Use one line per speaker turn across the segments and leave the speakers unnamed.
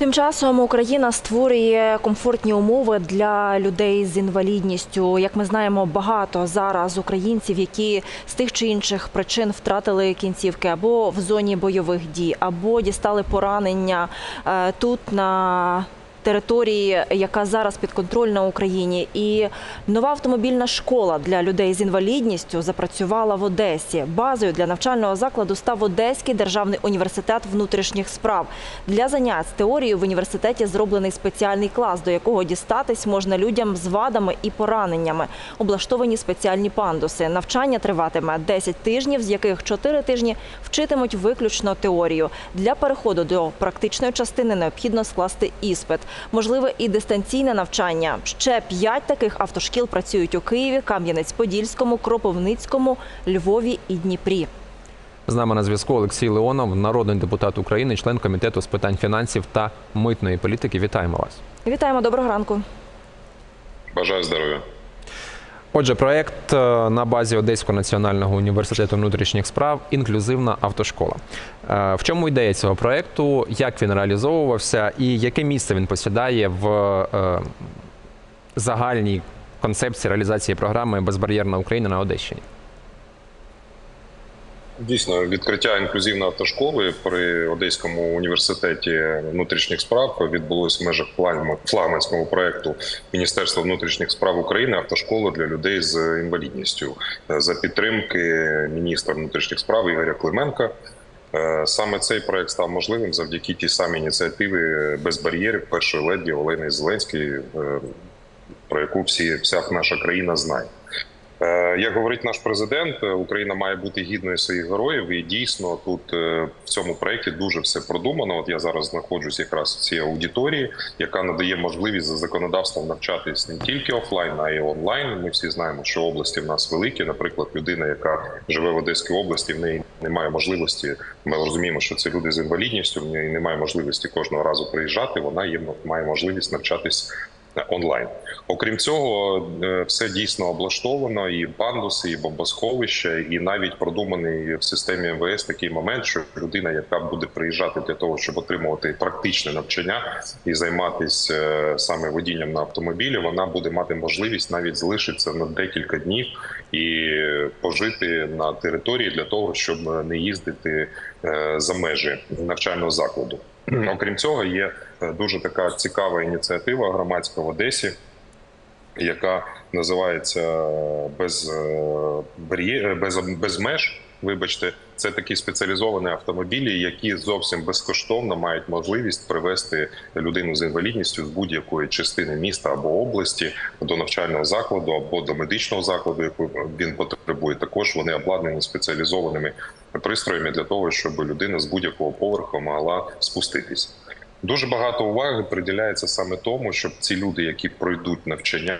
Тим часом Україна створює комфортні умови для людей з інвалідністю. Як ми знаємо, багато зараз українців, які з тих чи інших причин втратили кінцівки або в зоні бойових дій, або дістали поранення е, тут на території, яка зараз підконтрольна Україні. І нова автомобільна школа для людей з інвалідністю запрацювала в Одесі. Базою для навчального закладу став Одеський державний університет внутрішніх справ. Для занять з теорією в університеті зроблений спеціальний клас, до якого дістатись можна людям з вадами і пораненнями. Облаштовані спеціальні пандуси. Навчання триватиме 10 тижнів, з яких 4 тижні вчитимуть виключно теорію. Для переходу до практичної частини необхідно скласти іспит. Можливе і дистанційне навчання. Ще п'ять таких автошкіл працюють у Києві, Кам'янець-Подільському, Кропивницькому, Львові і Дніпрі.
З нами на зв'язку Олексій Леонов, народний депутат України, член комітету з питань фінансів та митної політики. Вітаємо вас.
Вітаємо, доброго ранку.
Бажаю здоров'я.
Отже, проект е, на базі Одеського національного університету внутрішніх справ інклюзивна автошкола. Е, В чому ідея цього проекту? Як він реалізовувався, і яке місце він посідає в е, загальній концепції реалізації програми Безбар'єрна Україна на Одещині?
Дійсно, відкриття інклюзивної автошколи при Одеському університеті внутрішніх справ відбулось в межах флагман- флагманського проекту Міністерства внутрішніх справ України автошкола для людей з інвалідністю за підтримки міністра внутрішніх справ Ігоря Клименка. Е, Саме цей проект став можливим завдяки тій самій ініціативи без бар'єрів першої леді Олени Зеленської, е, про яку всі вся наша країна знає. Е, Як говорить наш президент, е, Україна має бути гідною своїх героїв, і дійсно тут е, в цьому проєкті дуже все продумано. От я зараз знаходжусь якраз в цій аудиторії, яка надає можливість за законодавством навчатись не тільки офлайн, а й онлайн. Ми всі знаємо, що області в нас великі. Наприклад, людина, яка живе в Одеській області, в неї немає можливості. Ми розуміємо, що це люди з інвалідністю. В неї немає можливості кожного разу приїжджати. Вона є має можливість навчатись онлайн. Окрім цього, е, все дійсно облаштовано: і пандуси, і бомбосховища, і навіть продуманий в системі МВС такий момент, що людина, яка буде приїжджати для того, щоб отримувати практичне навчання і займатися е, саме водінням на автомобілі, вона буде мати можливість навіть залишитися на декілька днів і пожити на території для того, щоб не їздити е, за межі навчального закладу. Окрім цього, є е, дуже така цікава ініціатива громадська в Одесі, яка називається без, е, без, без меж. Вибачте, це такі спеціалізовані автомобілі, які зовсім безкоштовно мають можливість привезти людину з інвалідністю з будь-якої частини міста або області до навчального закладу або до медичного закладу, яку він потребує. Також вони обладнані спеціалізованими пристроями для того, щоб людина з будь-якого поверху могла спуститись. Дуже багато уваги приділяється саме тому, щоб ці люди, які пройдуть навчання,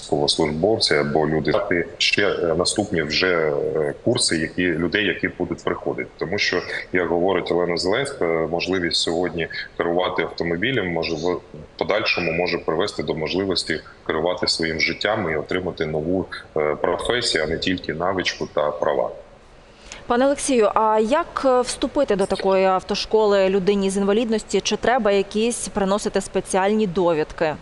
військовослужбовці або люди ще е, наступні вже е, курси, які людей, які будуть приходити, тому що як говорить Олена Зеленська, можливість сьогодні керувати автомобілем може в подальшому може привести до можливості керувати своїм життям і отримати нову е, професію, а не тільки навичку та права.
Пане Олексію, а як вступити до такої автошколи людині з інвалідності? Чи треба якісь приносити спеціальні довідки?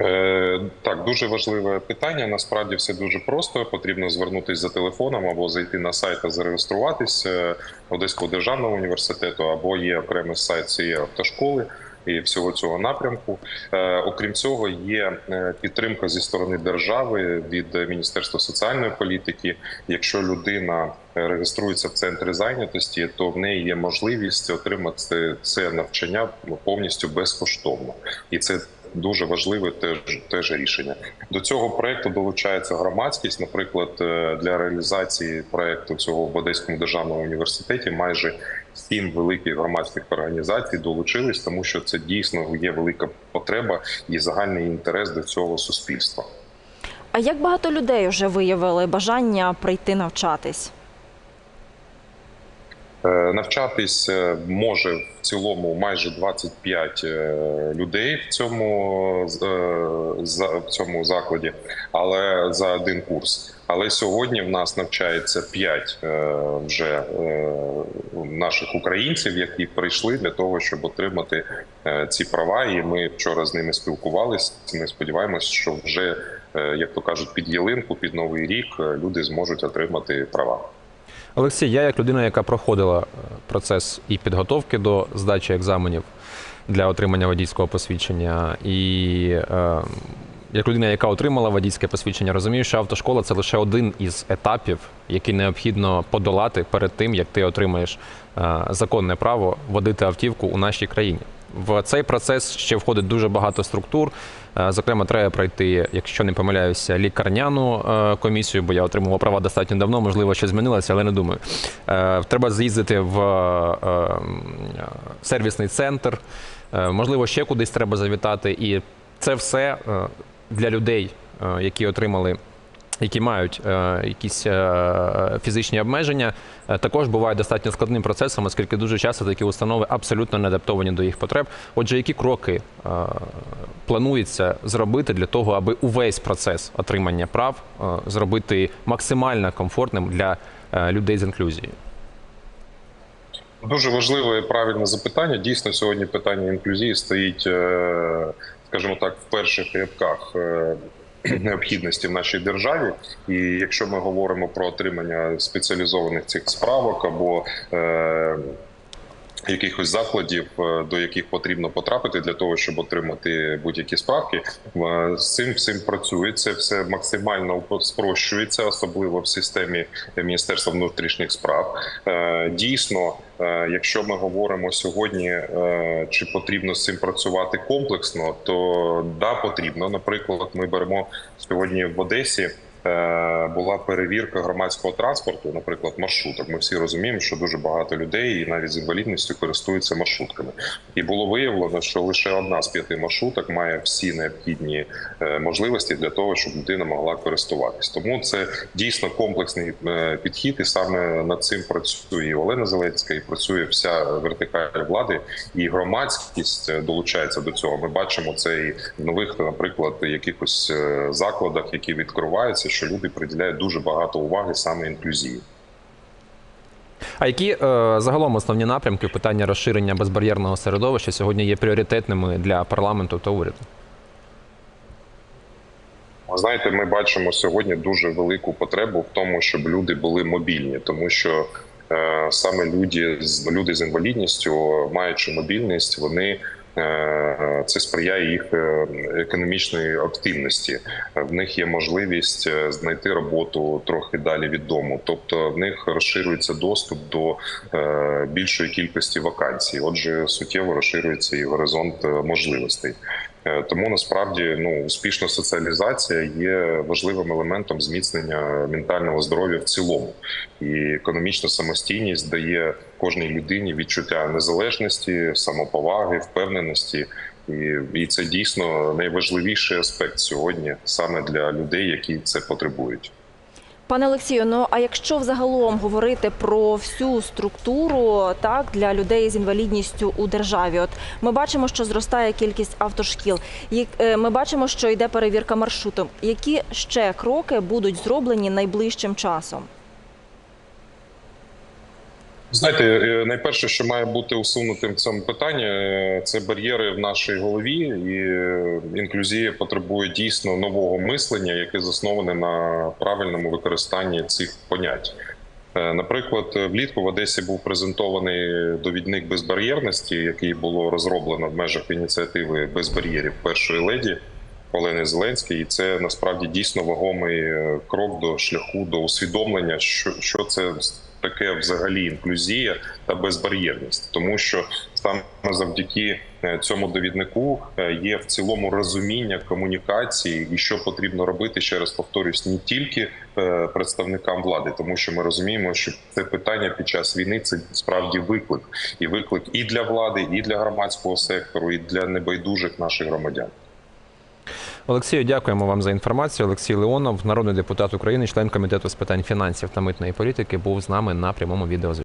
Е, Так, дуже важливе питання. Насправді все дуже просто. Потрібно звернутися за телефоном або зайти на сайт та зареєструватися Одеського державного університету, або є окремий сайт цієї автошколи і всього цього напрямку. Е, Окрім цього, є е, підтримка зі сторони держави від Міністерства соціальної політики. Якщо людина е, реєструється в центрі зайнятості, то в неї є можливість отримати це навчання повністю безкоштовно, і це дуже важливе теж теж рішення. До цього проекту долучається громадськість. Наприклад, е, для реалізації проекту цього в Одеському державному університеті майже сім великих громадських організацій долучились, тому що це дійсно є велика потреба і загальний інтерес до цього суспільства.
А як багато людей вже виявили бажання прийти навчатись?
Е, Навчатись е, може в цілому майже 25 е, людей в цьому, в цьому закладі, але за один курс. Але сьогодні в нас навчається 5 вже наших українців, які прийшли для того, щоб отримати ці права. І ми вчора з ними спілкувалися. Ми сподіваємося, що вже, як то кажуть, під ялинку, під новий рік люди зможуть отримати права.
Олексій, я як людина, яка проходила е, процес і підготовки до здачі екзаменів для отримання водійського посвідчення, і е, як людина, яка отримала водійське посвідчення, розумію, що автошкола це лише один із етапів, який необхідно подолати перед тим, як ти отримаєш е, законне право водити автівку у нашій країні. В цей процес ще входить дуже багато структур. Е, Зокрема, треба пройти, якщо не помиляюся, лікарняну е, комісію, бо я отримував права достатньо давно, можливо, що змінилося, але не думаю. Е, Треба з'їздити в сервісний центр, можливо, ще кудись треба завітати. І це все для людей, які отримали. Які мають е, якісь е, фізичні обмеження, е, також буває достатньо складним процесом, оскільки дуже часто такі установи абсолютно не адаптовані до їх потреб. Отже, які кроки планується зробити для того, аби увесь процес отримання прав зробити максимально комфортним для людей з інклюзією?
Дуже важливе і правильне запитання. Дійсно, сьогодні питання інклюзії стоїть, скажімо так, в перших рядках необхідності в нашій державі. І якщо ми говоримо про отримання спеціалізованих цих справок або е, Якихось закладів, е, до яких потрібно потрапити для того, щоб отримати будь-які справки, е, з цим всім працює. Все максимально спрощується, особливо в системі Міністерства внутрішніх справ. Е, Дійсно, якщо ми говоримо сьогодні, чи потрібно з цим працювати комплексно, то да, потрібно. Наприклад, ми беремо сьогодні в Одесі. Е, Була перевірка громадського транспорту, наприклад, маршруток. Ми всі розуміємо, що дуже багато людей, і навіть з інвалідністю, користуються маршрутками. І було виявлено, що лише одна з п'яти маршруток має всі необхідні е, можливості для того, щоб людина могла користуватись. Тому це дійсно комплексний е, підхід, і саме над цим працює Олена Зеленська, і працює вся вертикаль влади, і громадськість долучається до цього. Ми бачимо це і в нових, наприклад, якихось закладах, які відкриваються, що люди приділяють дуже багато уваги саме інклюзії.
А які е, загалом основні напрямки питання розширення безбар'єрного середовища сьогодні є пріоритетними для парламенту та уряду?
Ви Знаєте, ми бачимо сьогодні дуже велику потребу в тому, щоб люди були мобільні, тому що е, саме люди з люди з інвалідністю, маючи мобільність, вони це сприяє їх е, економічної активності. В них є можливість е, знайти роботу трохи далі від дому, тобто в них розширюється доступ до е, більшої кількості вакансій. Отже, суттєво розширюється і горизонт е, можливостей. Е, Тому насправді ну успішна соціалізація є важливим елементом зміцнення ментального здоров'я в цілому, і економічна самостійність дає кожній людині відчуття незалежності, самоповаги, впевненості. І, і це дійсно найважливіший аспект сьогодні саме для людей, які це потребують.
Пане Олексію, ну а якщо взагалом говорити про всю структуру так для людей з інвалідністю у державі, от ми бачимо, що зростає кількість автошкіл. Е, Ми бачимо, що йде перевірка маршруту. Які ще кроки будуть зроблені найближчим часом?
Знаєте, е, найперше, що має бути усунутим в цьому питанні, е, це бар'єри в нашій голові, і е, інклюзія потребує дійсно нового мислення, яке засноване на правильному використанні цих понять. Наприклад, влітку в Одесі був презентований довідник безбар'єрності, який було розроблено в межах ініціативи без бар'єрів першої леді Олени Зеленської. І це насправді дійсно вагомий крок до шляху до усвідомлення, що, що це таке взагалі інклюзія та безбар'єрність, тому що саме завдяки е, цьому довіднику е, є в цілому розуміння комунікації і що потрібно робити. Ще раз повторюсь, не тільки е, представникам влади, тому що ми розуміємо, що це питання під час війни це справді виклик, і виклик і для влади, і для громадського сектору, і для небайдужих наших громадян.
Олексію, дякуємо вам за інформацію. Олексій Леонов, народний депутат України, член комітету з питань фінансів та митної політики, був з нами на прямому відеозв'язку.